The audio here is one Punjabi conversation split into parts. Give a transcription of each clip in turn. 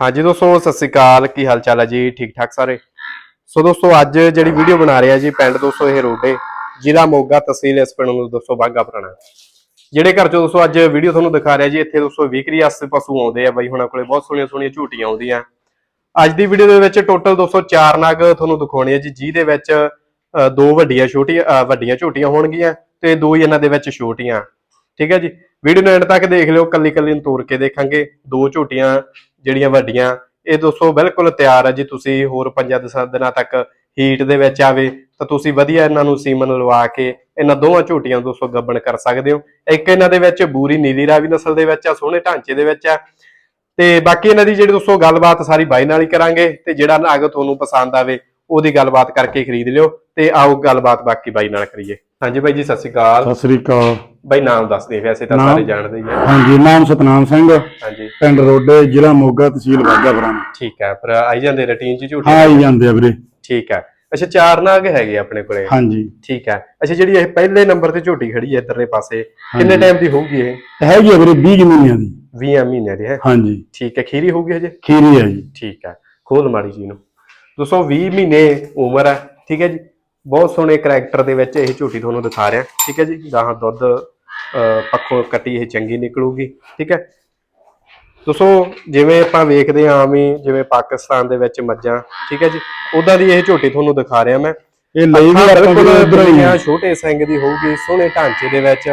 ਹਾਂਜੀ ਦੋਸਤੋ, ਸਤਿ ਸ੍ਰੀ ਅਕਾਲ। ਕੀ ਹਾਲ ਚਾਲ ਹੈ ਜੀ? ਠੀਕ ਠਾਕ ਸਾਰੇ? ਸੋ ਦੋਸਤੋ, ਅੱਜ ਜਿਹੜੀ ਵੀਡੀਓ ਬਣਾ ਰਹੇ ਜੀ ਪਿੰਡ ਦੋਸਤੋ, ਇਹ ਰੋਡੇ ਜ਼ਿਲ੍ਹਾ ਮੋਗਾ ਤਹਿਸੀਲ ਇਸ ਪਿੰਡ ਨੂੰ ਦੋਸਤੋ ਬਾਗਾ ਪੁਰਾਣਾ। ਜਿਹੜੇ ਘਰ ਚੋਂ ਦੋਸਤੋ, ਅੱਜ ਵੀਡੀਓ ਤੁਹਾਨੂੰ ਦਿਖਾ ਰਿਹਾ ਜੀ, ਇੱਥੇ ਦੋਸਤੋ ਵਿਕਰੀ ਆਸਤੇ ਪਸ਼ੂ ਆਉਂਦੇ ਆ ਬਾਈ, ਹੁਣਾਂ ਕੋਲੇ ਬਹੁਤ ਸੋਹਣੀਆਂ ਸੋਹਣੀਆਂ ਝੂਟੀਆਂ ਆਉਂਦੀਆਂ। ਅੱਜ ਦੀ ਵੀਡੀਓ ਦੇ ਵਿੱਚ ਟੋਟਲ ਦੋਸਤੋ, ਚਾਰ ਨਗ ਤੁਹਾਨੂੰ ਦਿਖਾਉਣੇ ਆ ਜੀ, ਜਿਹਦੇ ਵਿੱਚ ਦੋ ਵੱਡੀਆਂ ਛੋਟੀਆਂ ਵੱਡੀਆਂ ਝੂਟੀਆਂ ਹੋਣਗੀਆਂ ਤੇ ਦੋ ਹੀ ਇਹਨਾਂ ਦੇ ਵਿੱਚ ਛੋਟੀਆਂ। ਠੀਕ ਹੈ ਜੀ। ਵੀਡੀਓ ਨੂੰ ਐਂਡ ਤੱਕ ਦੇਖ ਲਿਓ, ਕੱਲੀ ਕੱਲੀ ਨੂੰ ਤੋੜ ਕੇ ਦੇਖਾਂਗੇ। ਦੋ ਝੂਟੀਆਂ ਜਿਹੜੀਆਂ ਵੱਡੀਆਂ, ਇਹ ਦੋਸਤੋ ਬਿਲਕੁਲ ਤਿਆਰ ਹੈ ਜੀ। ਤੁਸੀਂ ਹੋਰ ਪੰਜਾਂ ਦਸਾਂ ਦਿਨਾਂ ਤੱਕ ਹੀਟ ਦੇ ਵਿੱਚ ਆਵੇ, ਤਾਂ ਤੁਸੀਂ ਵਧੀਆ ਇਹਨਾਂ ਨੂੰ ਸੀਮਨ ਲਵਾ ਕੇ ਇਹਨਾਂ ਦੋਵਾਂ ਝੂਟੀਆਂ ਨੂੰ ਦੋਸਤੋ ਗੱਬਣ ਕਰ ਸਕਦੇ ਹੋ। ਇੱਕ ਇਹਨਾਂ ਦੇ ਵਿੱਚ ਬੂਰੀ ਨੀਲੀ ਰਾਵੀ ਨਸਲ ਦੇ ਵਿੱਚ ਆ, ਸੋਹਣੇ ਢਾਂਚੇ ਦੇ ਵਿੱਚ ਆ। ਤੇ ਬਾਕੀ ਇਹਨਾਂ ਦੀ ਜਿਹੜੀ ਦੋਸਤੋ ਗੱਲਬਾਤ ਸਾਰੀ ਬਾਈ ਨਾਲ ਹੀ ਕਰਾਂਗੇ, ਤੇ ਜਿਹੜਾ ਨਾਗ ਤੁਹਾਨੂੰ ਪਸੰਦ ਆਵੇ, ਉਹਦੀ ਗੱਲਬਾਤ ਕਰਕੇ ਖਰੀਦ ਲਿਓ, ਤੇ ਆਓ ਗੱਲਬਾਤ ਬਾਕੀ ਬਾਈ ਨਾਲ ਕਰੀਏ। ਹਾਂਜੀ ਬਾਈ ਜੀ, ਸਤਿ ਸ਼੍ਰੀ ਅਕਾਲ। ਸਤਿ ਸ੍ਰੀ ਅਕਾਲ। ਬਾਈ ਨਾਮ ਦੱਸ ਦੇ ਵੈਸੇ ਤਾਂ ਨਾਮ? ਸਾਰੇ ਜਾਣਦੇ ਹੀ ਆ। ਹਾਂਜੀ ਨਾਮ ਸਤਨਾਮ ਸਿੰਘ। ਹਾਂਜੀ। ਪਿੰਡ ਰੋਡੇ ਜ਼ਿਲ੍ਹਾ ਮੋਗਾ ਤਹਿਸੀਲ ਬਾਘਾਪੁਰਾਣਾ ਠੀਕ ਹੈ ਪਰ ਆਈ ਜਾਂਦੇ ਰੁਟੀਨ ਚ ਝੂਠੇ? ਹਾਂ ਆਈ ਜਾਂਦੇ ਆ ਵੀਰੇ। ਠੀਕ ਹੈ ਅੱਛਾ ਚਾਰ ਨਾਗ ਹੈਗੇ ਆਪਣੇ ਕੋਲੇ? ਹਾਂਜੀ। ਠੀਕ ਹੈ ਅੱਛਾ ਜਿਹੜੀ ਇਹ ਪਹਿਲੇ ਨੰਬਰ ਤੇ ਝੋਟੀ ਖੜੀ ਹੈ ਇੱਧਰਲੇ ਪਾਸੇ ਕਿੰਨੇ। ਟਾਈਮ ਦੀ ਹੋਊਗੀ ਇਹ? ਹੈਗੀ ਆ ਵੀਰੇ 20 ਮਹੀਨਿਆਂ ਦੀ। 20 ਮਹੀਨੇ ਦੀ ਹੈ? ਹਾਂਜੀ। ਠੀਕ ਹੈ ਖੀਰੀ ਹੋਊਗੀ ਹਜੇ? ਖੀਰੀ ਹੈ ਜੀ। ਠੀਕ ਹੈ ਖੋਲ ਮਾੜੀ ਜੀ ਨੂੰ। ਦੋਸਤੋ 20 ਮਹੀਨੇ ਉਮਰ ਹੈ ਠੀਕ ਹੈ ਜੀ। ਬਹੁਤ ਸੋਹਣੇ ਕਰੈਕਟਰ ਦੇ ਵਿੱਚ ਇਹ ਝੋਟੀ ਤੁਹਾਨੂੰ ਦਿਖਾ ਰਿਹਾ। ਠੀਕ ਹੈ ਜੀ ਗਾਹਾਂ ਦੁੱਧ ਪੱਖੋਂ ਕੱਟੀ ਇਹ ਚੰਗੀ ਨਿਕਲੂਗੀ ਠੀਕ ਹੈ? ਦੋਸਤੋ ਜਿਵੇਂ ਆਪਾਂ ਵੇਖਦੇ ਹਾਂ ਹੀ ਜਿਵੇਂ ਪਾਕਿਸਤਾਨ ਦੇ ਵਿੱਚ ਮੱਝਾਂ ਠੀਕ ਹੈ ਜੀ? ਉਦਾਂ ਦੀ ਇਹ ਝੋਟੀ ਤੁਹਾਨੂੰ ਦਿਖਾ ਰਿਹਾ ਮੈਂ। ਇਹ ਲਈ ਵੀ ਬਿਲਕੁਲ ਦੁਨੀਆ। ਛੋਟੇ ਸਿੰਘ ਦੀ ਹੋਊਗੀ ਸੋਹਣੇ ਢਾਂਚੇ ਦੇ ਵਿੱਚ।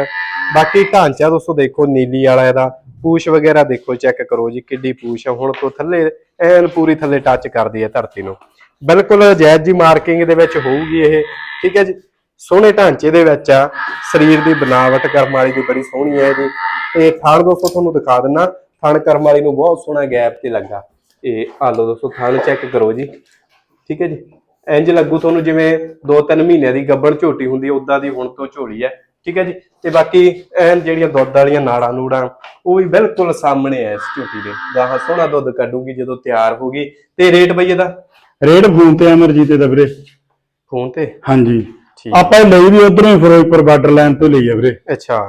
ਬਾਕੀ ਢਾਂਚਾ ਦੋਸਤੋ ਦੇਖੋ ਨੀਲੀ ਵਾਲਾ ਇਹਦਾ। ਪੂਛ ਵਗੈਰਾ ਦੇਖੋ ਚੈੱਕ ਕਰੋ ਜੀ ਕਿੱਡੀ ਪੂਛ ਆ। ਹੁਣ ਤੋਂ ਥੱਲੇ ਐਨ ਪੂਰੀ ਥੱਲੇ ਟੱਚ ਕਰਦੀ ਹੈ ਧਰਤੀ ਨੂੰ। ਬਿਲਕੁਲ ਜਾਇਜ਼ ਜੀ ਮਾਰਕਿੰਗ ਦੇ ਵਿੱਚ ਹੋਊਗੀ ਇਹ ਠੀਕ ਹੈ ਜੀ? ਸੋਹਣੇ ਢਾਂਚੇ ਦੇ ਵਿੱਚ ਆ। ਸਰੀਰ ਦੀ ਬਨਾਵਟ ਕਰਮ ਵਾਲੀ ਦੀ ਬੜੀ ਸੋਹਣੀ ਹੈ ਇਹਦੀ ਤੇ ਥਣ ਦੋਸਤੋ ਤੁਹਾਨੂੰ ਦਿਖਾ ਦਿੰਨਾ। ਥਣ ਕਰਮ ਵਾਲੀ ਨੂੰ ਬਹੁਤ ਸੋਹਣਾ ਗੈਪ ਤੇ ਲੱਗਾ। ਇਹ ਆ ਲਓ ਦੋਸਤੋ ਥਣ ਚੈੱਕ ਕਰੋ ਜੀ। ਠੀਕ ਹੈ ਜੀ? ਇੰਜ ਲੱਗੂ ਤੁਹਾਨੂੰ ਜਿਵੇਂ 2-3 ਮਹੀਨਿਆਂ ਦੀ ਗੱਬਣ ਝੋਟੀ ਹੁੰਦੀ ਹੈ ਉਦਾਂ ਦੀ ਹੁਣ ਤੋਂ ਝੋਲੀ ਹੈ। ਠੀਕ ਹੈ ਜੀ? ਤੇ ਬਾਕੀ ਐਨ ਜਿਹੜੀਆਂ ਦੁੱਧ ਵਾਲੀਆਂ ਨਾੜਾਂ ਨੂੜਾਂ ਉਹ ਵੀ ਬਿਲਕੁਲ ਸਾਹਮਣੇ ਹੈ ਇਸ ਝੋਟੀ ਦੇ। ਗਾਹਾਂ ਸੋਹਣਾ ਦੁੱਧ ਕੱਢੂਗੀ ਜਦੋਂ ਤਿਆਰ ਹੋਗੀ ਤੇ ਰੇਟ ਬਈ ਇਹਦਾ? ਰੇਡ ਫੋਨ ਤੇ ਅਮਰਜੀਤ ਦਾ ਵੀਰੇ। ਫੋਨ ਤੇ? ਹਾਂਜੀ। ਆਪਾਂ ਇਹ ਲਈ ਵੀ ਉਧਰੋਂ ਹੀ ਫਿਰੋਜ਼ਪੁਰ ਬਾਰਡਰ ਲਾਈਨ ਤੋਂ ਲਈ ਆ ਵੀਰੇ। ਅੱਛਾ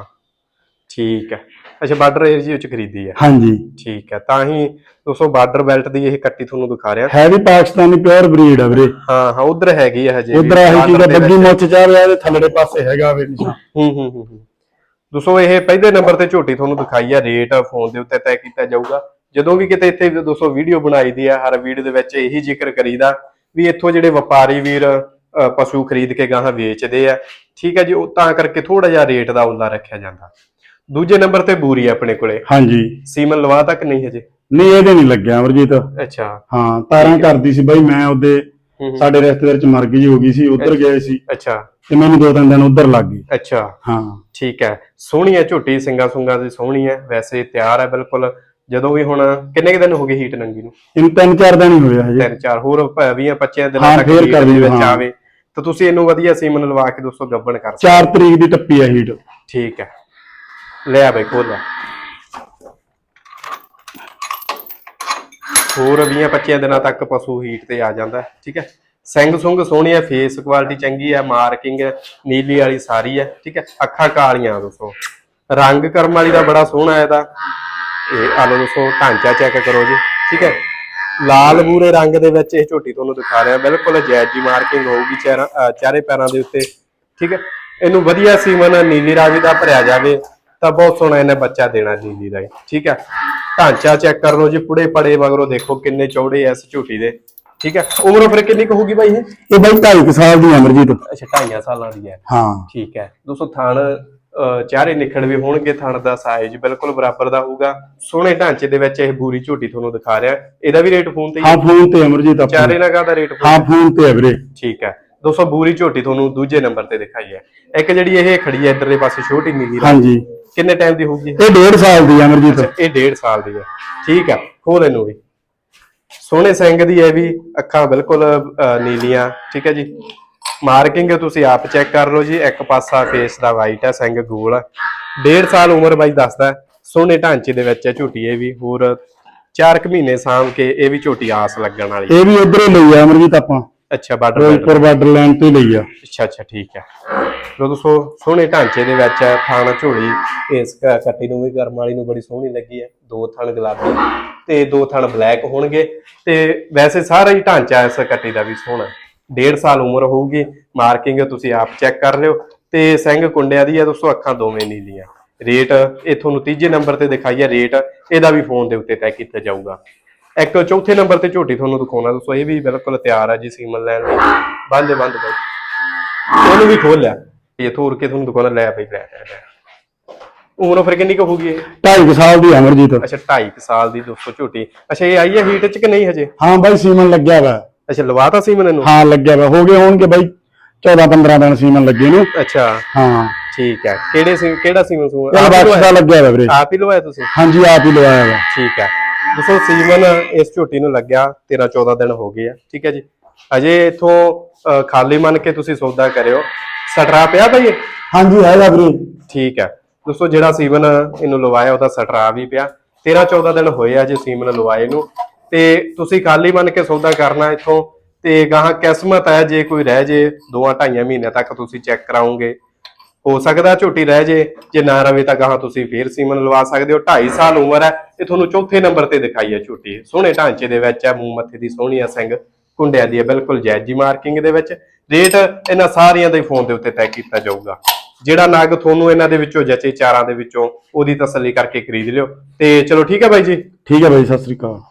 ਠੀਕ ਹੈ। ਅੱਛਾ ਬਾਰਡਰ ਏਰੀਆ ਵਿੱਚ ਖਰੀਦੀ ਹੈ। ਹਾਂਜੀ। ਠੀਕ ਹੈ ਤਾਂ ਹੀ ਦੋਸਤੋ ਬਾਰਡਰ ਬੈਲਟ ਦੀ ਇਹ ਕੱਟੀ ਤੁਹਾਨੂੰ ਦਿਖਾ ਰਿਹਾ। ਹੈ ਵੀ ਪਾਕਿਸਤਾਨੀ ਪਿਓਰ ਬਰੀਡ ਆ ਵੀਰੇ। ਹਾਂ ਹਾਂ ਉਧਰ ਹੈਗੀ ਹੈ ਹਜੇ। ਉਧਰ ਆਹੀ ਚੀਜ਼ ਦਾ ਬੱਗੀ। ਮੁੱਚ ਚਾਹ ਦੇ ਥੱਲੜੇ ਪਾਸੇ ਹੈਗਾ ਵੇ ਨਿਸ਼ਾਨ ਹੂੰ ਹੂੰ ਹੂੰ ਹੂੰ। ਦੋਸਤੋ ਇਹ ਪਹਿਲੇ ਨੰਬਰ ਤੇ ਝੋਟੀ ਤੁਹਾਨੂੰ ਦਿਖਾਈ ਆ ਰੇਟ ਫੋਨ ਦੇ ਉੱਤੇ ਤੈਅ ਕੀਤਾ ਜਾਊਗਾ। ਜਦੋਂ ਵੀ ਕਿਤੇ ਇੱਥੇ ਦੋਸਤੋ ਵੀਡੀਓ ਬਣਾਈ ਦੀ ਆ ਹਰ ਵੀਡੀਓ ਦੇ ਵਿੱਚ ਇਹੀ ਜ਼ਿਕਰ ਕਰੀਦਾ ਵੀ ਇੱਥੋਂ ਜਿਹੜੇ ਵਪਾਰੀ ਵੀਰ ਪਸ਼ੂ ਖਰੀਦ ਕੇ ਗਾਹਾਂ ਵੇਚਦੇ ਆ। ਠੀਕ ਹੈ ਜੀ ਉਹ ਤਾਂ ਕਰਕੇ ਥੋੜਾ ਜਿਹਾ ਰੇਟ ਦਾ ਉੱਲਾ ਰੱਖਿਆ ਜਾਂਦਾ। ਦੂਜੇ ਨੰਬਰ ਤੇ ਬੂਰੀ ਆ ਆਪਣੇ ਕੋਲੇ। ਹਾਂਜੀ। ਸੀਮਨ ਲਵਾ ਤੱਕ ਨਹੀਂ ਹਜੇ? ਨਹੀਂ ਇਹਦੇ ਨਹੀਂ ਲੱਗਿਆ ਅਮਰਜੀਤ। ਅੱਛਾ। ਹਾਂ ਤਾਰਾਂ ਕਰਦੀ ਸੀ ਬਾਈ ਮੈਂ ਉਹਦੇ। ਸਾਡੇ ਰਿਸ਼ਤੇਦਾਰ ਚ ਮਰ ਗਈ ਹੋ ਗਈ ਸੀ ਉਧਰ ਗਏ ਸੀ। ਅੱਛਾ। ਤੇ ਮੈਨੂੰ ਦੋ ਤਿੰਨ ਦਿਨ ਉਧਰ ਲੱਗ ਗਈ। ਅੱਛਾ। ਹਾਂ। ਠੀਕ ਹੈ ਸੋਹਣੀ ਹੈ ਝੋਟੀ ਸਿੰਗਾ ਸੁੰਗਾ ਦੀ ਸੋਹਣੀ ਹੈ ਵੈਸੇ ਤਿਆਰ ਹੈ ਬਿਲਕੁਲ। ਜਦੋਂ ਵੀ ਹੁਣ ਕਿੰਨੇ ਕੁ ਦਿਨ ਹੋ ਗਏ ਹੀਟ ਨੰਗੀ ਨੂੰ? ਇਹਨੂੰ ਤਿੰਨ ਚਾਰ ਦਿਨ ਹੀ ਹੋਇਆ ਹਜੇ। ਤਿੰਨ ਚਾਰ। ਹੋਰ 20 25 ਦਿਨਾਂ ਤੱਕ ਦੇ ਲਈ, ਵਿੱਚ। ਆਵੇ। ਤਾਂ ਤੁਸੀਂ ਇਹਨੂੰ ਵਧੀਆ ਸੀਮਨ ਲਵਾ ਕੇ ਦੋਸਤੋ ਗੱਬਣ ਕਰ ਸਕਦੇ 4 ਤਰੀਕ ਦੀ ਟੱਪੀ ਆ ਹੀਟ ਠੀਕ ਹੈ। ਲੈ ਆ ਬਈ ਖੋਲ ਹੋਰ 20 25 ਦਿਨਾਂ ਤੱਕ ਪਸ਼ੂ ਹੀਟ ਤੇ ਆ ਜਾਂਦਾ ਹੈ, ਠੀਕ ਹੈ। ਸਿੰਘ ਸੁੰਗ ਸੋਹਣੀ ਹੈ ਫੇਸ ਕੁਆਲਿਟੀ ਚੰਗੀ ਹੈ ਮਾਰਕਿੰਗ ਨੀਲੀ ਵਾਲੀ ਸਾਰੀ ਹੈ ਠੀਕ ਹੈ। ਅੱਖਾਂ ਕਾਲੀਆਂ ਦੋਸਤੋ। ਰੰਗ ਕਰਮ ਵਾਲੀ ਦਾ ਬੜਾ ਸੋਹਣਾ ਹੈ ਇਹਦਾ। ਇਹ ਆ ਲਓ ਦੋਸਤੋ ਢਾਂਚਾ ਚੈੱਕ ਕਰੋ ਜੀ ਠੀਕ ਹੈ। ਲਾਲ ਬੂਰੇ ਰੰਗ ਦੇ ਵਿੱਚ ਇਹ ਝੋਟੀ ਤੁਹਾਨੂੰ ਦਿਖਾ ਰਿਹਾ। ਬਿਲਕੁਲ ਜੈਜੀ ਮਾਰਕਿੰਗ ਹੋਊਗੀ ਚਾਰਾਂ ਪੈਰਾਂ ਦੇ ਉੱਤੇ। ਠੀਕ ਹੈ? ਇਹਨੂੰ ਵਧੀਆ ਸੀਮਨ ਨੀਲੀ ਰਾਵੀ ਦਾ ਭਰਿਆ ਜਾਵੇ ਤਾਂ ਬਹੁਤ ਸੋਹਣਾ ਇਹਨੇ ਬੱਚਾ ਦੇਣਾ ਨੀਲੀ ਦਾ ਠੀਕ ਹੈ? ਢਾਂਚਾ ਚੈੱਕ ਕਰ ਲਓ ਜੀ ਪੁੜੇ ਪੜੇ ਮਗਰੋਂ ਦੇਖੋ ਕਿੰਨੇ ਚੌੜੇ ਐ ਇਸ ਝੋਟੀ ਦੇ। ਠੀਕ ਹੈ? ਉਮਰ ਫਿਰ ਕਿੰਨੀ ਕੁ ਹੋਊਗੀ ਬਾਈ ਇਹ? ਇਹ ਬਾਈ 2.5 ਸਾਲ ਦੀ ਅਮਰਜੀਤ। ਅੱਛਾ ਢਾਈਆਂ ਸਾਲਾਂ ਦੀ ਹੈ। ਹਾਂ। ਠੀਕ ਹੈ। ਦੋਸਤੋ ਥਣ ਚਾਰੇ ਨਿਖੜ ਵੀ ਹੋਣਗੇ ਥਣ ਦਾ ਸਾਈਜ਼ ਬਿਲਕੁਲ ਬਰਾਬਰ ਦਾ ਹੋਊਗਾ। ਸੋਹਣੇ ਢਾਂਚੇ ਦੇ ਵਿੱਚ ਇਹ ਬੂਰੀ ਝੋਟੀ ਤੁਹਾਨੂੰ ਦਿਖਾ ਰਿਹਾ। ਇਹਦਾ ਵੀ ਰੇਟ ਫੋਨ ਤੇ ਹੀ ਹੈ? ਹਾਂ ਫੋਨ ਤੇ ਅਮਰਜੀਤ ਆਪਾਂ ਚਾਰੇ ਨਗਾਂ ਦਾ ਰੇਟ ਹਾਂ ਫੋਨ ਤੇ ਆ ਵੀਰੇ। ਠੀਕ ਹੈ। ਦੋਸਤੋ ਬੂਰੀ ਝੋਟੀ ਤੁਹਾਨੂੰ ਦੂਜੇ ਨੰਬਰ ਤੇ ਦਿਖਾਈ ਹੈ। ਇੱਕ ਜਿਹੜੀ ਇਹ ਖੜੀ ਹੈ ਇੱਧਰਲੇ ਪਾਸੇ ਛੋਟੀ ਨੀਲੀ ਹਾਂਜੀ। ਕਿੰਨੇ ਟਾਈਮ ਦੀ ਹੋਊਗੀ? ਇਹ 1.5 ਸਾਲ ਦੀ ਆ ਅਮਰਜੀਤ। ਇਹ 1.5 ਸਾਲ ਦੀ ਹੈ। ਠੀਕ ਹੈ ਖੋਲ ਇਹਨੂੰ ਵੀ। ਸੋਹਣੇ ਸਿੰਘ ਦੀ ਹੈ ਵੀ ਅੱਖਾਂ ਬਿਲਕੁਲ ਨੀਲੀਆਂ। ਠੀਕ ਹੈ ਜੀ। ਮਾਰਕਿੰਗ ਤੁਸੀਂ ਆਪ ਚੈੱਕ ਕਰ ਲਓ ਜੀ। ਇੱਕ ਪਾਸਾ ਫੇਸ ਦਾ ਵਾਈਟ ਹੈ ਸਿੰਘ ਗੋਲ ਹੈ। 1.5 ਸਾਲ ਉਮਰ ਬਾਈ ਦੱਸਦਾ। ਸੋਹਣੇ ਢਾਂਚੇ ਦੇ ਵਿੱਚ ਹੈ ਝੋਟੀ ਇਹ ਵੀ। ਹੋਰ 4 ਕੁ ਮਹੀਨੇ ਸਾਂਭ ਕੇ ਇਹ ਵੀ ਝੋਟੀ ਆਸ ਲੱਗਣ ਵਾਲੀ ਇਹ ਵੀ ਉਧਰੋਂ ਲਈ ਆ ਅਮਰਜੀਤ ਆਪਾਂ। ਅੱਛਾ ਬਾਰਡਰ ਫਿਰੋਜ਼ਪੁਰ ਬਾਰਡਰ ਲਾਈਨ ਤੋਂ ਲਈ ਆ। ਅੱਛਾ ਅੱਛਾ ਠੀਕ ਹੈ। ਲੋ ਦੋਸਤੋ ਸੋਹਣੇ ਢਾਂਚੇ ਦੇ ਵਿੱਚ ਹੈ ਥਾਣਾ ਝੋਲੀ। ਇਸ ਕੱਟੀ ਨੂੰ ਵੀ ਗਰਮ ਵਾਲੀ ਨੂੰ ਬੜੀ ਸੋਹਣੀ ਲੱਗੀ ਹੈ। ਦੋ ਥਣ ਗੁਲਾਬੀ ਤੇ ਦੋ ਥਣ ਬਲੈਕ ਹੋਣਗੇ। ਤੇ ਵੈਸੇ ਸਾਰਾ ਹੀ ਢਾਂਚਾ ਇਸ ਕੱਟੀ ਦਾ ਵੀ ਸੋਹਣਾ ਡੇਢ ਸਾਲ ਉਮਰ ਹੋਊਗੀ ਮਾਰਕਿੰਗ ਤੁਸੀਂ ਆਪ ਚੈੱਕ ਕਰ ਲਿਓ ਤੇ ਸਿੰਘ ਕੁੰਡਿਆਂ ਦੀ ਆ ਦੋਸਤੋ ਅੱਖਾਂ ਦੋਵੇਂ ਨੀਲੀਆਂ। ਰੇਟ ਇਹ ਤੁਹਾਨੂੰ ਤੀਜੇ ਨੰਬਰ ਤੇ ਦਿਖਾਈ ਹੈ ਰੇਟ ਇਹਦਾ ਵੀ ਫੋਨ ਦੇ ਉੱਤੇ ਤੈਅ ਕੀਤਾ ਜਾਊਗਾ। ਇੱਕ ਚੌਥੇ ਨੰਬਰ ਤੇ ਝੋਟੀ ਤੁਹਾਨੂੰ ਦਿਖਾਉਣਾ ਦੋਸਤੋ ਇਹ ਵੀ ਬਿਲਕੁਲ ਤਿਆਰ ਆ ਜੀ ਸੀਮਨ ਲੈਣ ਲਈ ਬੰਦ ਬੰਦ ਬਾਈ ਉਹਨੂੰ ਵੀ ਖੋਲ ਲਿਆ। ਇਹ ਥੋਰ ਕੇ ਤੁਹਾਨੂੰ ਦਿਖਾਉਣਾ ਲੈ ਬਈ ਲੈ ਉਮਰ ਫਿਰ ਕਿੰਨੀ ਕੁ ਹੋਊਗੀ ਇਹ? 2.5 ਸਾਲ ਦੀ ਅਮਰਜੀਤ। ਅੱਛਾ 2.5 ਸਾਲ ਦੀ ਦੋਸਤੋ ਝੋਟੀ। ਅੱਛਾ ਇਹ ਆਈ ਹੈ ਹੀਟ ਚ ਕਿ ਨਹੀਂ ਹਜੇ? ਹਾਂ ਬਾਈ ਸੀਮਨ ਲੱਗਿਆ ਵਾ। ਅੱਛਾ ਲਵਾਤਾ ਸੀਮਨ ਇਹਨੂੰ? ਹਾਂ ਲੱਗਿਆ ਵਾ। ਹੋ ਗਏ ਹੋਣਗੇ ਬਾਈ 14 15 ਦਿਨ ਸੀਮਨ ਲੱਗੇ ਨੂੰ। ਅੱਛਾ। ਹਾਂ। ਠੀਕ ਹੈ। ਕਿਹੜੇ ਸੀ ਕਿਹੜਾ ਸੀਮਨ ਸੂ ਇਹ ਬਸ ਦਾ ਲੱਗਿਆ ਵਾ ਵੀਰੇ। ਆਪ ਹੀ ਲਵਾਇਆ ਤੁਸੀਂ? ਹਾਂਜੀ ਆਪ ਹੀ ਲਵਾਇਆ ਵਾ। ਠੀਕ ਹੈ। ਦੋਸਤੋ ਸੀਮਨ ਇਸ ਝੋਟੀ ਨੂੰ ਲੱਗਿਆ 13 14 ਦਿਨ ਹੋ ਗਏ ਆ। ਠੀਕ ਹੈ ਜੀ। ਅਜੇ ਇਥੋਂ ਖਾਲੀ ਮੰਨ ਕੇ ਤੁਸੀਂ ਸੌਦਾ ਕਰਿਓ। ਸਟਰਾ ਪਿਆ ਭਾਈ ਹਾਂਜੀ ਹੈਗਾ ਵੀਰੇ। ਠੀਕ ਹੈ। ਦੋਸਤੋ ਜਿਹੜਾ ਸੀਮਨ ਇਹਨੂੰ ਲਵਾਇਆ ਉਹਦਾ ਸਟਰਾ ਵੀ ਪਿਆ। 13 14 ਦਿਨ ਹੋਏ ਆ ਜੇ ਸੀਮਨ ਲਵਾਏ ਨੂੰ। ਤੇ ਤੁਸੀਂ ਖਾਲੀ ਮੰਨ ਕੇ ਸੌਦਾ ਕਰਨਾ ਇੱਥੋਂ, ਤੇ ਗਾਹਾਂ ਕਿਸਮਤ ਹੈ ਜੇ ਕੋਈ ਰਹਿ ਜੇ ਦੋਆਂ ਢਾਈਆਂ ਮਹੀਨਿਆਂ ਤੱਕ ਤੁਸੀਂ ਚੈੱਕ ਕਰਾਉਂਗੇ ਹੋ ਸਕਦਾ ਝੋਟੀ ਰਹਿ ਜੇ ਜੇ ਨਾ ਰਵੇ ਤਾਂ ਗਾਹਾਂ ਤੁਸੀਂ ਫੇਰ ਸੀਮਨ ਲਵਾ ਸਕਦੇ ਹੋ। 2.5 ਸਾਲ ਉਮਰ ਹੈ ਇਹ ਤੁਹਾਨੂੰ ਚੌਥੇ ਨੰਬਰ ਤੇ ਦਿਖਾਈ ਹੈ ਝੋਟੀ। ਸੋਹਣੇ ਢਾਂਚੇ ਦੇ ਵਿੱਚ ਹੈ, ਮੂੰਹ ਮੱਥੇ ਦੀ ਸੋਹਣੀ ਆ ਸਿੰਘ ਕੁੰਡਿਆਂ ਦੀ ਹੈ, ਬਿਲਕੁਲ ਜੈਜੀ ਮਾਰਕਿੰਗ ਦੇ ਵਿੱਚ। ਰੇਟ ਇਹਨਾਂ ਸਾਰੀਆਂ ਦੇ ਫੋਨ ਦੇ ਉੱਤੇ ਤੈਅ ਕੀਤਾ ਜਾਊਗਾ। ਜਿਹੜਾ ਨਾਗ ਤੁਹਾਨੂੰ ਇਹਨਾਂ ਦੇ ਵਿੱਚੋਂ ਜਚੇ ਚਾਰਾਂ ਦੇ ਵਿੱਚੋਂ, ਉਹਦੀ ਤਸੱਲੀ ਕਰਕੇ ਖਰੀਦ ਲਿਓ। ਤੇ ਚਲੋ ਠੀਕ ਹੈ ਬਾਈ ਜੀ। ਠੀਕ ਹੈ ਬਾਈ, ਸਤਿ ਸ੍ਰੀ ਅਕਾਲ।